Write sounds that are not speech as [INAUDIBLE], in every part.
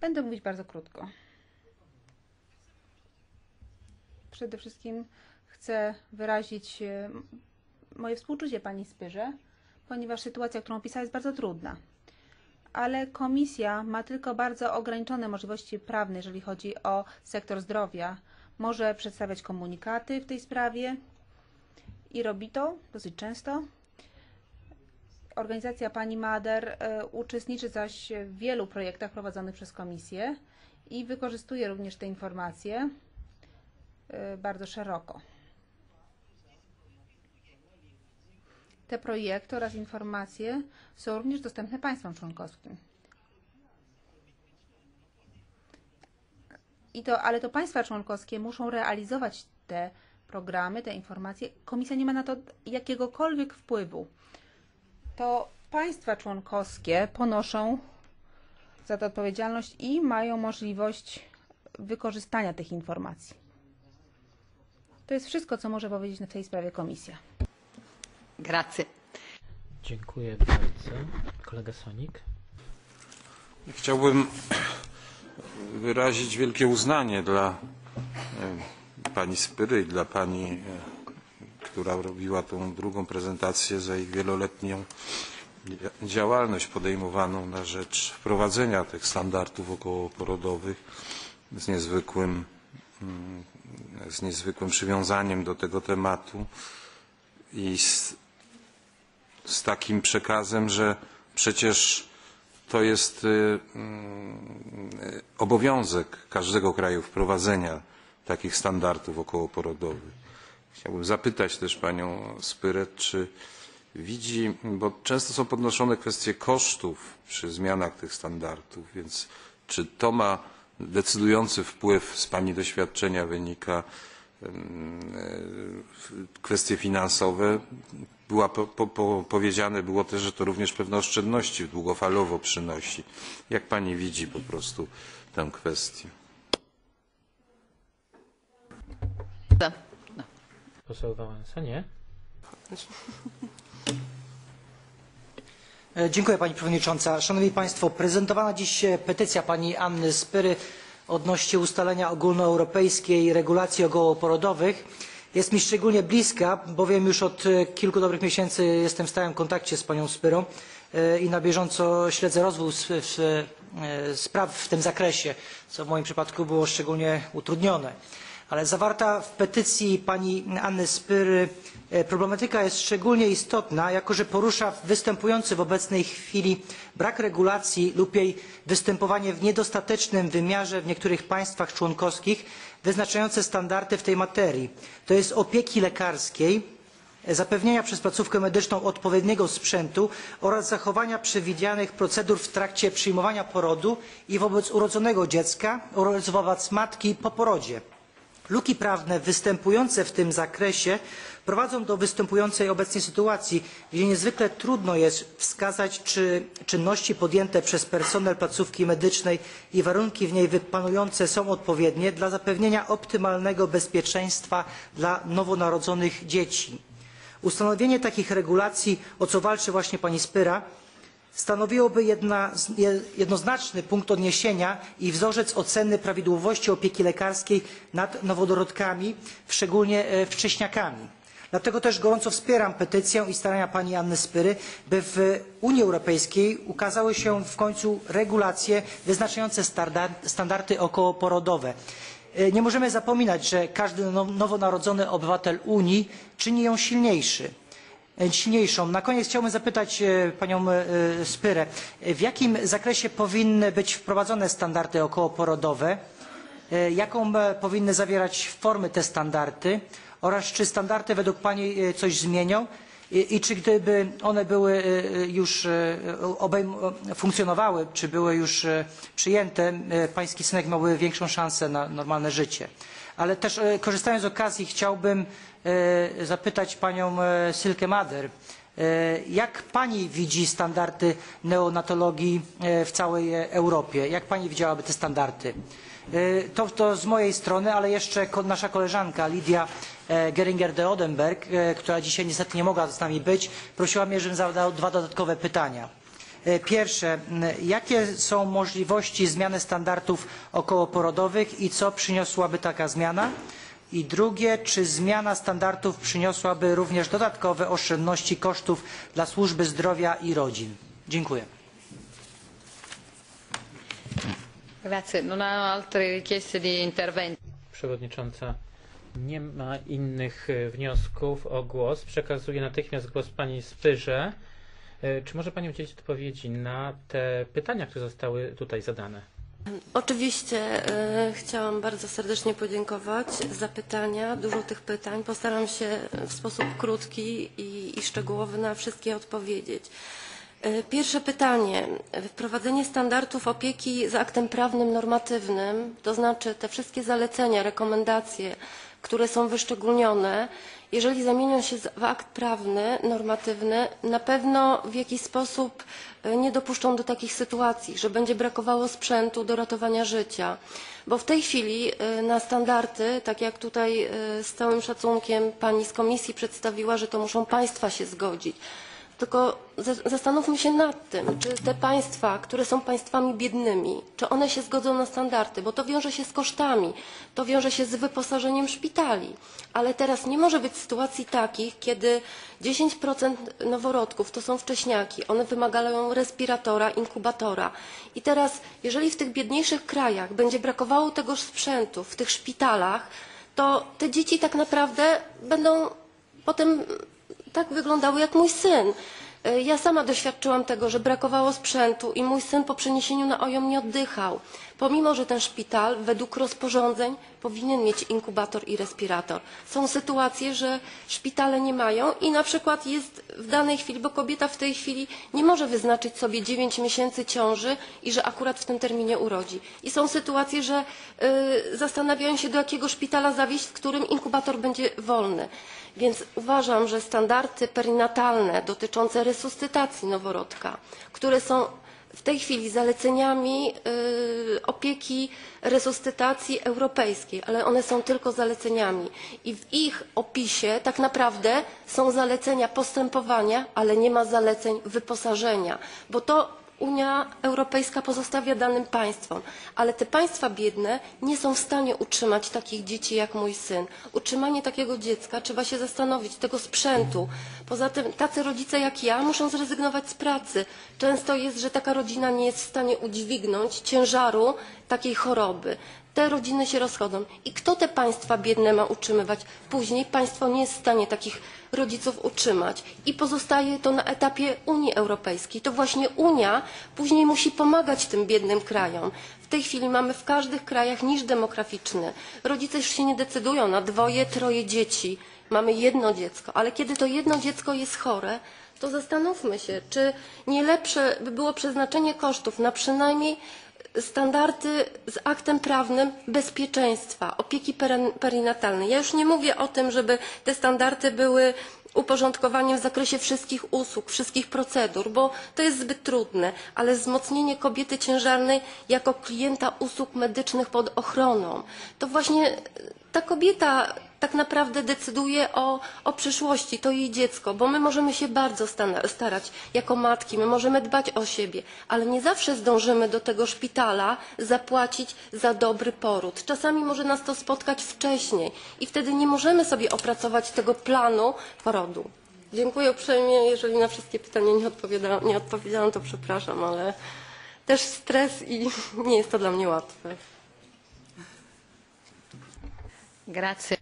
Będę mówić bardzo krótko. Przede wszystkim chcę wyrazić e, moje współczucie pani Spyrze, ponieważ sytuacja, którą opisała, jest bardzo trudna. Ale komisja ma tylko bardzo ograniczone możliwości prawne, jeżeli chodzi o sektor zdrowia. Może przedstawiać komunikaty w tej sprawie i robi to dosyć często. Organizacja pani Mader e, uczestniczy zaś w wielu projektach prowadzonych przez komisję i wykorzystuje również te informacje e, bardzo szeroko. Te projekty oraz informacje są również dostępne państwom członkowskim. I to, ale to państwa członkowskie muszą realizować te programy, te informacje. Komisja nie ma na to jakiegokolwiek wpływu. To państwa członkowskie ponoszą za to odpowiedzialność i mają możliwość wykorzystania tych informacji. To jest wszystko, co może powiedzieć na tej sprawie komisja. Grazie. Dziękuję bardzo. Kolega Sonik. Chciałbym wyrazić wielkie uznanie dla e, pani Spyry i dla pani, e, która robiła tą drugą prezentację za ich wieloletnią działalność podejmowaną na rzecz wprowadzenia tych standardów okołoporodowych z niezwykłym, mm, z niezwykłym przywiązaniem do tego tematu i z, z takim przekazem, że przecież to jest mm, obowiązek każdego kraju wprowadzenia takich standardów okołoporodowych. Chciałbym zapytać też panią Spyret, czy widzi, bo często są podnoszone kwestie kosztów przy zmianach tych standardów, więc czy to ma decydujący wpływ z pani doświadczenia wynika kwestie finansowe. Była po, po, po, powiedziane było też, że to również pewne oszczędności długofalowo przynosi. Jak pani widzi po prostu tę kwestię? Poseł Wałęsa, nie? E, Dziękuję Pani Przewodnicząca. Szanowni Państwo, prezentowana dziś petycja Pani Anny Spyry odnośnie ustalenia ogólnoeuropejskiej regulacji okołoporodowych jest mi szczególnie bliska, bowiem już od kilku dobrych miesięcy jestem w stałym kontakcie z Panią Spyrą e, i na bieżąco śledzę rozwój e, spraw w tym zakresie, co w moim przypadku było szczególnie utrudnione. Ale zawarta w petycji pani Anny Spyry e, problematyka jest szczególnie istotna, jako że porusza występujący w obecnej chwili brak regulacji lub jej występowanie w niedostatecznym wymiarze w niektórych państwach członkowskich wyznaczające standardy w tej materii, to jest opieki lekarskiej, zapewnienia przez placówkę medyczną odpowiedniego sprzętu oraz zachowania przewidzianych procedur w trakcie przyjmowania porodu i wobec urodzonego dziecka oraz wobec matki po porodzie. Luki prawne występujące w tym zakresie prowadzą do występującej obecnie sytuacji, gdzie niezwykle trudno jest wskazać, czy czynności podjęte przez personel placówki medycznej i warunki w niej panujące są odpowiednie dla zapewnienia optymalnego bezpieczeństwa dla nowonarodzonych dzieci. Ustanowienie takich regulacji, o co walczy właśnie pani Spyra, stanowiłoby jedna, jednoznaczny punkt odniesienia i wzorzec oceny prawidłowości opieki lekarskiej nad nowodorodkami, szczególnie e, wcześniakami. Dlatego też gorąco wspieram petycję i starania pani Anny Spyry, by w Unii Europejskiej ukazały się w końcu regulacje wyznaczające standardy okołoporodowe. E, nie możemy zapominać, że każdy nowonarodzony obywatel Unii czyni ją silniejszy silniejszą. Na koniec chciałbym zapytać e, panią e, Spyrę, w jakim zakresie powinny być wprowadzone standardy okołoporodowe, e, jaką powinny zawierać formy te standardy oraz czy standardy według pani coś zmienią i, i czy gdyby one były już funkcjonowały, czy były już przyjęte, pański synek miałby większą szansę na normalne życie. Ale też korzystając z okazji chciałbym E, zapytać panią e, Silke Mader, e, jak pani widzi standardy neonatologii w całej Europie? Jak pani widziałaby te standardy? To, to z mojej strony, ale jeszcze nasza koleżanka Lidia Geringer de Odenberg, która dzisiaj niestety nie mogła z nami być, prosiła mnie, żebym zadał dwa dodatkowe pytania. E, Pierwsze, jakie są możliwości zmiany standardów okołoporodowych i co przyniosłaby taka zmiana? I drugie, czy zmiana standardów przyniosłaby również dodatkowe oszczędności kosztów dla służby zdrowia i rodzin? Dziękuję. Grazie. Non ha altre richieste di intervento. Przewodnicząca, nie ma innych e, wniosków o głos. Przekazuję natychmiast głos pani Spyrze. E, Czy może pani udzielić odpowiedzi na te pytania, które zostały tutaj zadane? Oczywiście e, chciałam bardzo serdecznie podziękować za pytania. Dużo tych pytań. Postaram się w sposób krótki i, i szczegółowy na wszystkie odpowiedzieć. E, Pierwsze pytanie. Wprowadzenie standardów opieki za aktem prawnym normatywnym, to znaczy te wszystkie zalecenia, rekomendacje, które są wyszczególnione, jeżeli zamienią się w akt prawny, normatywny, na pewno w jakiś sposób e, nie dopuszczą do takich sytuacji, że będzie brakowało sprzętu do ratowania życia. Bo w tej chwili e, na standardy, tak jak tutaj e, z całym szacunkiem pani z komisji przedstawiła, że to muszą państwa się zgodzić. Tylko za- zastanówmy się nad tym, czy te państwa, które są państwami biednymi, czy one się zgodzą na standardy, bo to wiąże się z kosztami, to wiąże się z wyposażeniem szpitali. Ale teraz nie może być sytuacji takich, kiedy 10% noworodków to są wcześniaki, one wymagają respiratora, inkubatora. I teraz, jeżeli w tych biedniejszych krajach będzie brakowało tego sprzętu w tych szpitalach, to te dzieci tak naprawdę będą potem tak wyglądały jak mój syn. E, Ja sama doświadczyłam tego, że brakowało sprzętu i mój syn po przeniesieniu na OJOM nie oddychał. Pomimo, że ten szpital według rozporządzeń powinien mieć inkubator i respirator. Są sytuacje, że szpitale nie mają i na przykład jest w danej chwili, bo kobieta w tej chwili nie może wyznaczyć sobie 9 miesięcy ciąży i że akurat w tym terminie urodzi. I są sytuacje, że y, zastanawiają się do jakiego szpitala zawieźć, w którym inkubator będzie wolny. Więc uważam, że standardy perinatalne dotyczące resuscytacji noworodka, które są w tej chwili zaleceniami y, opieki resuscytacji europejskiej, ale one są tylko zaleceniami. I w ich opisie tak naprawdę są zalecenia postępowania, ale nie ma zaleceń wyposażenia, bo to Unia Europejska pozostawia danym państwom, ale te państwa biedne nie są w stanie utrzymać takich dzieci jak mój syn. Utrzymanie takiego dziecka trzeba się zastanowić, tego sprzętu. Poza tym tacy rodzice jak ja muszą zrezygnować z pracy. Często jest, że taka rodzina nie jest w stanie udźwignąć ciężaru takiej choroby. Te rodziny się rozchodzą. I kto te państwa biedne ma utrzymywać? Później państwo nie jest w stanie takich rodziców utrzymać i pozostaje to na etapie Unii Europejskiej. To właśnie Unia później musi pomagać tym biednym krajom. W tej chwili mamy w każdych krajach niż demograficzny. Rodzice już się nie decydują na dwoje, troje dzieci. Mamy jedno dziecko, ale kiedy to jedno dziecko jest chore, to zastanówmy się, czy nie lepsze by było przeznaczenie kosztów na przynajmniej standardy z aktem prawnym bezpieczeństwa, opieki perin- perinatalnej. Ja już nie mówię o tym, żeby te standardy były uporządkowaniem w zakresie wszystkich usług, wszystkich procedur, bo to jest zbyt trudne, ale wzmocnienie kobiety ciężarnej jako klienta usług medycznych pod ochroną. To właśnie ta kobieta tak naprawdę decyduje o, o przyszłości, to jej dziecko, bo my możemy się bardzo starać jako matki, my możemy dbać o siebie, ale nie zawsze zdążymy do tego szpitala zapłacić za dobry poród. Czasami może nas to spotkać wcześniej i wtedy nie możemy sobie opracować tego planu porodu. Dziękuję uprzejmie, jeżeli na wszystkie pytania nie odpowiadałam, nie odpowiedziałam to przepraszam, ale też stres i [LAUGHS] nie jest to dla mnie łatwe. Grazie.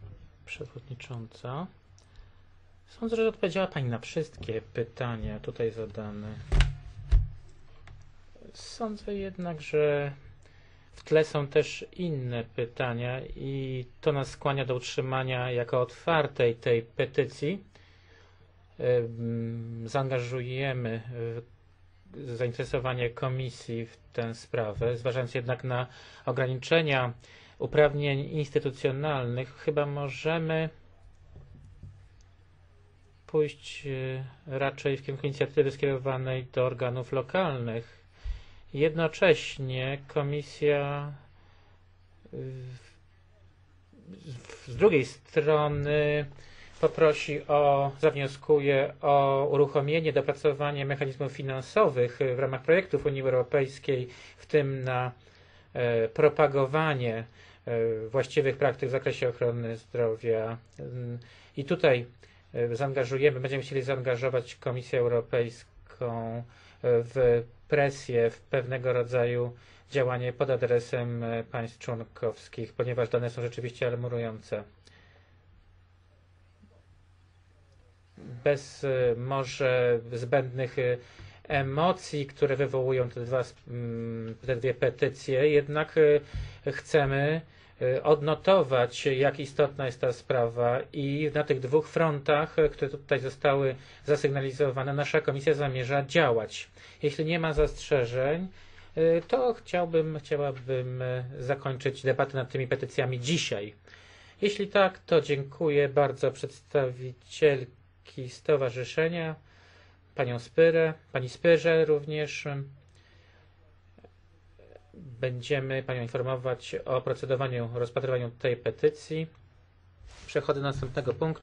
Przewodnicząca. Sądzę, że odpowiedziała Pani na wszystkie pytania tutaj zadane. Sądzę jednak, że w tle są też inne pytania i to nas skłania do utrzymania jako otwartej tej petycji. Zaangażujemy zainteresowanie komisji w tę sprawę, zważając jednak na ograniczenia uprawnień instytucjonalnych, chyba możemy pójść e, raczej w kierunku inicjatywy skierowanej do organów lokalnych. Jednocześnie komisja z drugiej strony poprosi o, zawnioskuje o uruchomienie, dopracowanie mechanizmów finansowych w ramach projektów Unii Europejskiej, w tym na e, propagowanie właściwych praktyk w zakresie ochrony zdrowia. Mm, I tutaj e, zaangażujemy, będziemy chcieli zaangażować Komisję Europejską e, w presję, w pewnego rodzaju działanie pod adresem e, państw członkowskich, ponieważ dane są rzeczywiście alarmujące. Bez e, może zbędnych e, emocji, które wywołują te, dwa, mm, te dwie petycje, jednak e, chcemy e, odnotować, jak istotna jest ta sprawa i na tych dwóch frontach, e, które tutaj zostały zasygnalizowane, nasza komisja zamierza działać. Jeśli nie ma zastrzeżeń, to chciałbym, chciałabym zakończyć debatę nad tymi petycjami dzisiaj. Jeśli tak, to dziękuję bardzo przedstawicielki stowarzyszenia, panią Spyrę, pani Spyrze również. Będziemy panią informować o procedowaniu, rozpatrywaniu tej petycji. Przechodzę do następnego punktu.